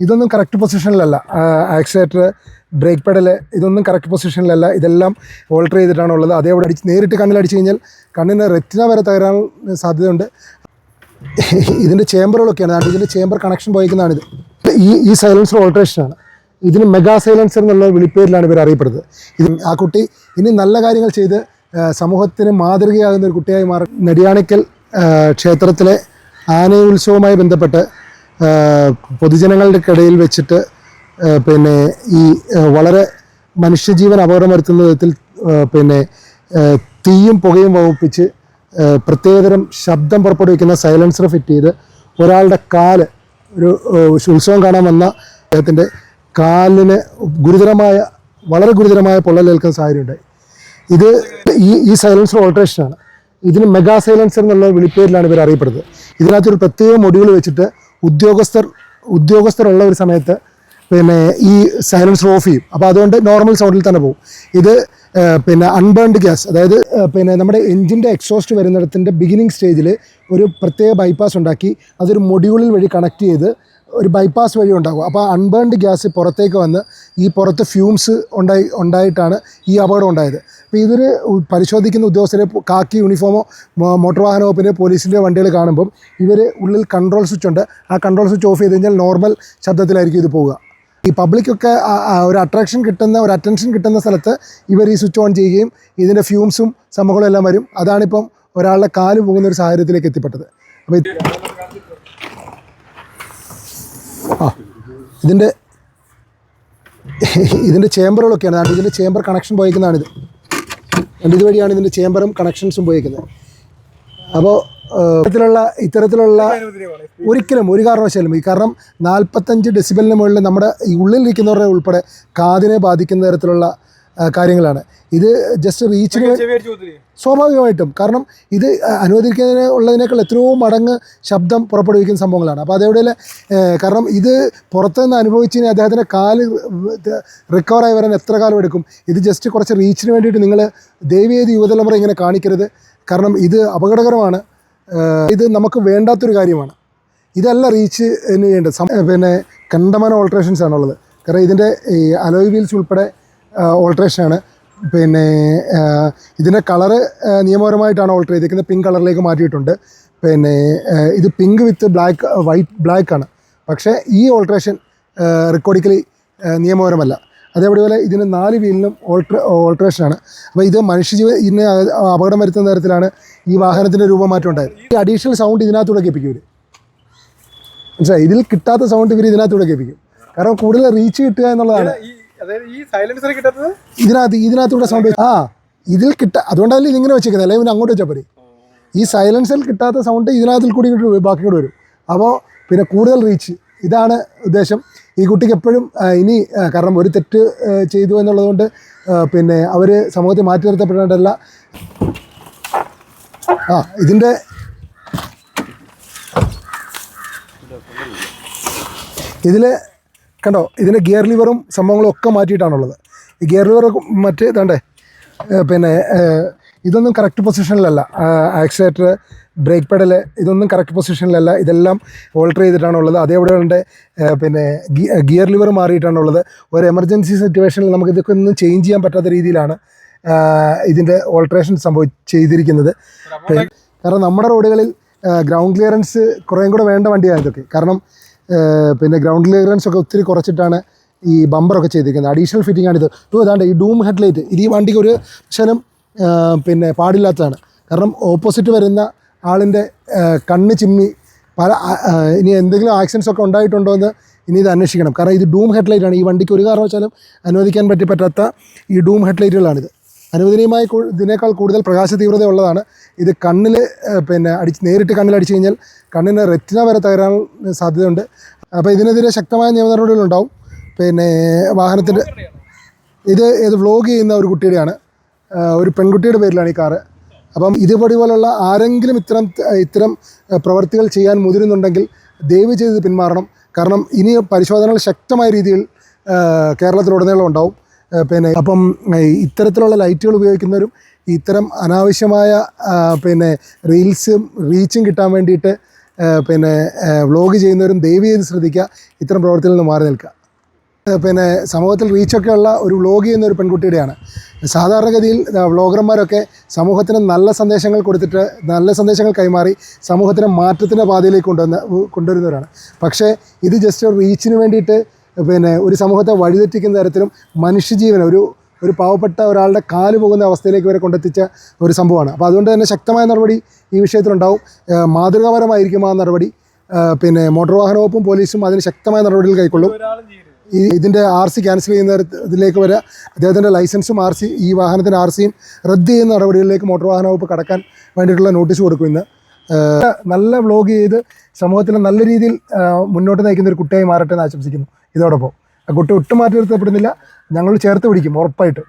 ഇതൊന്നും കറക്റ്റ് പൊസിഷനിലല്ല accelerator brake pedal ഇതൊന്നും കറക്റ്റ് പൊസിഷനിലല്ല ഇതെല്ലാം ഓൾട്ടർ ചെയ്തിട്ടാണ് ഉള്ളത്. അതേപോലെ അടിച്ച് നേരിട്ട് കണ്ണിലടിച്ച് കഴിഞ്ഞാൽ കണ്ണിന് റെറ്റിന വരെ തകരാൻ സാധ്യതയുണ്ട്. ഇതിന്റെ ചേമ്പറുകളൊക്കെയാണ് അതായത് ഇതിന്റെ ചേമ്പർ കണക്ഷൻ പോയിക്കുന്നതാണിത് ഈ ഈ സൈലൻസർ ഓൾട്രേഷനാണ് ഇതിന് മെഗാ സൈലൻസർ എന്നുള്ള വിളിപ്പേരിലാണ് ഇവർ അറിയപ്പെടുന്നത്. ഇത് ആ കുട്ടി ഇനി നല്ല കാര്യങ്ങൾ ചെയ്ത് സമൂഹത്തിന് മാതൃകയാകുന്ന ഒരു കുട്ടിയായി മാറി നെടിയാണിക്കൽ ക്ഷേത്രത്തിലെ ആനയുത്സവവുമായി ബന്ധപ്പെട്ട് പൊതുജനങ്ങളുടെ ഇടയിൽ വെച്ചിട്ട് പിന്നെ ഈ വളരെ മനുഷ്യജീവൻ അപകടം വരുത്തുന്ന വിധത്തിൽ പിന്നെ തീയും പുകയും വകുപ്പിച്ച് പ്രത്യേകതരം ശബ്ദം പുറപ്പെടുവിക്കുന്ന സൈലൻസർ ഫിറ്റ് ചെയ്ത് ഒരാളുടെ കാൽ ഒരു ഉത്സവം കാണാൻ വന്ന അദ്ദേഹത്തിന്റെ കാലിന് ഗുരുതരമായ വളരെ ഗുരുതരമായ പൊള്ളലേൽക്കാൻ സാഹചര്യം ഉണ്ടായി ഇത് ഈ ഈ സൈലൻസർ ഓൾട്രേഷനാണ് ഇതിന് മെഗാ സൈലൻസർ എന്നുള്ള വിളിപ്പേരിലാണ് ഇവർ അറിയപ്പെടുന്നത് ഇതിനകത്തൊരു പ്രത്യേക മൊഡ്യൂൾ വെച്ചിട്ട് ഉദ്യോഗസ്ഥർ ഉദ്യോഗസ്ഥരുള്ള ഒരു സമയത്ത് പിന്നെ ഈ സൈലൻസ് ഓഫ് ചെയ്യും. അപ്പോൾ അതുകൊണ്ട് നോർമൽ സൗണ്ടിൽ തന്നെ പോകും. ഇത് പിന്നെ അൺബേൺഡ് ഗ്യാസ് അതായത് പിന്നെ നമ്മുടെ എഞ്ചിന്റെ എക്സോസ്റ്റ് വരുന്നിടത്തിന്റെ ബിഗിനിങ് സ്റ്റേജിൽ ഒരു പ്രത്യേക ബൈപ്പാസ് ഉണ്ടാക്കി അതൊരു മൊഡ്യൂളിൽ വഴി കണക്ട് ചെയ്ത് ഒരു ബൈപ്പാസ് വഴി ഉണ്ടാകും. അപ്പോൾ അൺബേൺഡ് ഗ്യാസ് പുറത്തേക്ക് വന്ന് ഈ പുറത്ത് ഫ്യൂംസ് ഉണ്ടായി ഉണ്ടായിട്ടാണ് ഈ അപകടം ഉണ്ടായത്. അപ്പോൾ ഇതൊരു പരിശോധിക്കുന്ന ഉദ്യോഗസ്ഥരെ കാക്കി യൂണിഫോമോ മോട്ടോർ വാഹന വകുപ്പിന്റെ പോലീസിന്റെ വണ്ടികൾ കാണുമ്പം ഇവർ ഉള്ളിൽ കൺട്രോൾ സ്വിച്ച് ഉണ്ട്. ആ കൺട്രോൾ സ്വിച്ച് ഓഫ് ചെയ്ത് കഴിഞ്ഞാൽ നോർമൽ ശബ്ദത്തിലായിരിക്കും ഇത് പോവുക. ഈ പബ്ലിക്കൊക്കെ ഒരു അട്രാക്ഷൻ കിട്ടുന്ന ഒരു അറ്റൻഷൻ കിട്ടുന്ന സ്ഥലത്ത് ഇവർ ഈ സ്വിച്ച് ഓൺ ചെയ്യുകയും ഇതിന്റെ ഫ്യൂംസും സംഭവങ്ങളും എല്ലാം വരും. അതാണിപ്പം ഒരാളുടെ കാൽ പോകുന്ന ഒരു സാഹചര്യത്തിലേക്ക് എത്തിപ്പെട്ടത്. അപ്പോൾ ആ ഇതിന്റെ ഇതിന്റെ ചേമ്പറുകളൊക്കെയാണ് ഇതിന്റെ ചേമ്പർ കണക്ഷൻ പോയിക്കുന്നതാണിത്. അതുകൊണ്ട് ഇതുവഴിയാണ് ഇതിന്റെ ചേമ്പറും കണക്ഷൻസും ഉപയോഗിക്കുന്നത്. അപ്പോൾ ഇത്തരത്തിലുള്ള ഇത്തരത്തിലുള്ള ഒരിക്കലും ഒരു കാരണവശാലും ഈ കാരണം നാൽപ്പത്തഞ്ച് ഡെസിബലിന് മുകളിൽ നമ്മുടെ ഈ ഉള്ളിലിരിക്കുന്നവരുടെ ഉൾപ്പെടെ കാതിനെ ബാധിക്കുന്ന തരത്തിലുള്ള കാര്യങ്ങളാണ്. ഇത് ജസ്റ്റ് റീച്ചിന് സ്വാഭാവികമായിട്ടും. കാരണം ഇത് അനുവദിക്കുന്നതിന് ഉള്ളതിനേക്കാൾ എത്രയോ മടങ്ങ് ശബ്ദം പുറപ്പെടുവിക്കുന്ന സംഭവങ്ങളാണ്. അപ്പോൾ അതേപോലെ കാരണം ഇത് പുറത്തുനിന്ന് അനുഭവിച്ച് ഇനി അദ്ദേഹത്തിന്റെ കാൽ റിക്കവറായി വരാൻ എത്ര കാലം എടുക്കും? ഇത് ജസ്റ്റ് കുറച്ച് റീച്ചിന് വേണ്ടിയിട്ട് നിങ്ങൾ ദയവേത് യുവതലമുറ ഇങ്ങനെ കാണിക്കരുത്. കാരണം ഇത് അപകടകരമാണ്. ഇത് നമുക്ക് വേണ്ടാത്തൊരു കാര്യമാണ്. ഇതല്ല റീച്ച് ചെയ്യേണ്ടത് സം- പിന്നെ കണ്ടമാന ഓൾട്രേഷൻസ് ആണുള്ളത്. കാരണം ഇതിന്റെ ഈ അലോയ് വീൽസ് ഉൾപ്പെടെ ഓൾട്രേഷനാണ് പിന്നെ ഇതിന്റെ കളറ് നിയമപരമായിട്ടാണ് ഓൾട്ടർ ചെയ്തിരിക്കുന്നത് പിങ്ക് കളറിലേക്ക് മാറ്റിയിട്ടുണ്ട്. പിന്നെ ഇത് pink with black white black ആണ്. പക്ഷേ ഈ ഓൾട്രേഷൻ റെക്കോർഡിക്കലി നിയമപരമല്ല. അതേപോലെ ഇതിന് നാല് വീലിനും ഓൾട്ര ഓൾട്രേഷനാണ് അപ്പോൾ ഇത് മനുഷ്യജീവ ഇതിനെ അപകടം വരുത്തുന്ന തരത്തിലാണ് ഈ വാഹനത്തിന്റെ രൂപമാറ്റം ഉണ്ടായത്. ഈ അഡീഷണൽ സൗണ്ട് ഇതിനകത്തൂടെ കേൾപ്പിക്കും ഇവർ മനസ്സിലായി? ഇതിൽ കിട്ടാത്ത സൗണ്ട് ഇവർ ഇതിനകത്തൂടെ കേൾപ്പിക്കും. കാരണം കൂടുതൽ റീച്ച് കിട്ടുക എന്നുള്ളതാണ്. ഇതിനകത്ത് ഇതിനകത്തൂടെ സൗണ്ട് ആ ഇതിൽ കിട്ട അതുകൊണ്ടല്ലേ ഇതിങ്ങനെ വെച്ചേക്കുന്നത്? അല്ലെങ്കിൽ പിന്നെ അങ്ങോട്ട് വെച്ചാൽ പോരെ? ഈ സൈലൻസിൽ കിട്ടാത്ത സൗണ്ട് ഇതിനകത്തിൽ കൂടി ബാക്കി കൂടെ വരും. അപ്പോൾ പിന്നെ കൂടുതൽ റീച്ച് ഇതാണ് ഉദ്ദേശം. ഈ കുട്ടിക്ക് എപ്പോഴും ഇനി കാരണം ഒരു തെറ്റ് ചെയ്തു എന്നുള്ളതുകൊണ്ട് പിന്നെ അവർ സമൂഹത്തിൽ മാറ്റി നിർത്തപ്പെടേണ്ടതല്ല. ആ ഇതിന്റെ ഇതിൽ കണ്ടോ? ഇതിന്റെ ഗിയർ ലിവറും സംഭവങ്ങളും ഒക്കെ മാറ്റിയിട്ടാണുള്ളത്. ഈ ഗിയർ ലിവർ മറ്റേ ഇതാണ്ടേ പിന്നെ ഇതൊന്നും കറക്റ്റ് പൊസിഷനിലല്ല ആക്സിലേറ്റർ ബ്രേക്ക് പെഡൽ ഇതൊന്നും കറക്റ്റ് പൊസിഷനിലല്ല ഇതെല്ലാം ഓൾട്ടർ ചെയ്തിട്ടാണുള്ളത്. അതേപോലെ പിന്നെ ഗിയർ ലിവർ മാറിയിട്ടാണുള്ളത്. ഒരു എമർജൻസി സിറ്റുവേഷനിൽ നമുക്ക് ഇതൊക്കെ ഒന്നും ചേഞ്ച് ചെയ്യാൻ പറ്റാത്ത രീതിയിലാണ് ഇതിന്റെ ഓൾട്രേഷൻ സംഭവി ചെയ്തിരിക്കുന്നത്. കാരണം നമ്മുടെ റോഡുകളിൽ ഗ്രൗണ്ട് ക്ലിയറൻസ് കുറേയും കൂടെ വേണ്ട വണ്ടിയാണ് ഇതൊക്കെ. കാരണം പിന്നെ ഗ്രൗണ്ട് ക്ലിയറൻസ് ഒക്കെ ഒത്തിരി കുറച്ചിട്ടാണ് ഈ ബമ്പറൊക്കെ ചെയ്തിരിക്കുന്നത്. അഡീഷണൽ ഫിറ്റിംഗ് ആണിത് ഇപ്പോൾ ഏതാണ്ട് ഈ ഡൂം ഹെഡ്ലൈറ്റ് ഇത് ഈ വണ്ടിക്ക് ഒരു ക്ഷണം പിന്നെ പാടില്ലാത്തതാണ്. കാരണം ഓപ്പോസിറ്റ് വരുന്ന ആളിന്റെ കണ്ണ് ചിമ്മി പല ഇനി എന്തെങ്കിലും ആക്സിഡൻസ് ഒക്കെ ഉണ്ടായിട്ടുണ്ടോ എന്ന് ഇനി ഇത് അന്വേഷിക്കണം. കാരണം ഇത് ഡൂം ഹെഡ്ലൈറ്റ് ആണ്. ഈ വണ്ടിക്ക് ഒരു കാരണവശാലും അനുവദിക്കാൻ പറ്റി പറ്റാത്ത ഈ ഡൂം ഹെഡ്ലൈറ്റുകളാണിത് അനുവദനീയമായി ഇതിനേക്കാൾ കൂടുതൽ പ്രകാശ തീവ്രത ഉള്ളതാണ് ഇത് കണ്ണിൽ പിന്നെ അടിച്ച് നേരിട്ട് കണ്ണിൽ അടിച്ചു കഴിഞ്ഞാൽ കണ്ണിന് റെറ്റിന വരെ തകരാൻ സാധ്യതയുണ്ട്. അപ്പോൾ ഇതിനെതിരെ ശക്തമായ നിയമ നടപടികളുണ്ടാവും പിന്നെ വാഹനത്തിന്റെ ഇത് ഇത് വ്ലോഗ് ചെയ്യുന്ന ഒരു കുട്ടിയുടെയാണ്. ഒരു പെൺകുട്ടിയുടെ പേരിലാണ് ഈ കാറ്. അപ്പം ഇതുപടി പോലുള്ള ആരെങ്കിലും ഇത്തരം ഇത്തരം പ്രവർത്തികൾ ചെയ്യാൻ മുതിരുന്നുണ്ടെങ്കിൽ ദയവ് ചെയ്ത് പിന്മാറണം. കാരണം ഇനി പരിശോധനകൾ ശക്തമായ രീതിയിൽ കേരളത്തിലുടനീളം ഉണ്ടാവും. പിന്നെ അപ്പം ഇത്തരത്തിലുള്ള ലൈറ്റുകൾ ഉപയോഗിക്കുന്നവരും ഇത്തരം അനാവശ്യമായ പിന്നെ റീൽസും റീച്ചും കിട്ടാൻ വേണ്ടിയിട്ട് പിന്നെ വ്ളോഗ് ചെയ്യുന്നവരും ദയവ് ചെയ്ത് ശ്രദ്ധിക്കുക. ഇത്തരം പ്രവർത്തികളിൽ നിന്ന് മാറി നിൽക്കുക. പിന്നെ സമൂഹത്തിൽ റീച്ചൊക്കെ ഉള്ള ഒരു വ്ളോഗ് ചെയ്യുന്ന ഒരു പെൺകുട്ടിയുടെയാണ്. സാധാരണഗതിയിൽ വ്ളോഗർമാരൊക്കെ സമൂഹത്തിന് നല്ല സന്ദേശങ്ങൾ കൊടുത്തിട്ട് നല്ല സന്ദേശങ്ങൾ കൈമാറി സമൂഹത്തിനെ മാറ്റത്തിന്റെ പാതയിലേക്ക് കൊണ്ടുവന്ന കൊണ്ടുവരുന്നവരാണ്. പക്ഷേ ഇത് ജസ്റ്റ് ഒരു റീച്ചിന് വേണ്ടിയിട്ട് പിന്നെ ഒരു സമൂഹത്തെ വഴിതെറ്റിക്കുന്ന തരത്തിലും മനുഷ്യജീവൻ ഒരു ഒരു പാവപ്പെട്ട ഒരാളുടെ കാൽ പോകുന്ന അവസ്ഥയിലേക്ക് വരെ കൊണ്ടെത്തിച്ച ഒരു സംഭവമാണ്. അപ്പോൾ അതുകൊണ്ട് തന്നെ ശക്തമായ നടപടി ഈ വിഷയത്തിലുണ്ടാവും. മാതൃകാപരമായിരിക്കും ആ നടപടി. പിന്നെ മോട്ടോർ വാഹന വകുപ്പും പോലീസും അതിന് ശക്തമായ നടപടികൾ കൈക്കൊള്ളും. ഈ ഇതിന്റെ ആർ സി ക്യാൻസൽ ചെയ്യുന്ന ഇതിലേക്ക് വരെ. അദ്ദേഹത്തിന്റെ ലൈസൻസും ആർ സി ഈ വാഹനത്തിന്റെ ആർ സിയും റദ്ദ് ചെയ്യുന്ന നടപടികളിലേക്ക് മോട്ടോർ വാഹന വകുപ്പ് കടക്കാൻ വേണ്ടിയിട്ടുള്ള നോട്ടീസ് കൊടുക്കും ഇന്ന്. നല്ല വ്ലോഗ് ചെയ്ത് സമൂഹത്തിൽ നല്ല രീതിയിൽ മുന്നോട്ട് നയിക്കുന്ന ഒരു കുട്ടിയായി മാറട്ടെ എന്ന് ആശംസിക്കുന്നു. ഇതോടൊപ്പം ആ കുട്ടി ഒട്ടും മാറ്റി നിർത്തപ്പെടുന്നില്ല. ഞങ്ങൾ ചേർത്ത് പിടിക്കും ഉറപ്പായിട്ട്.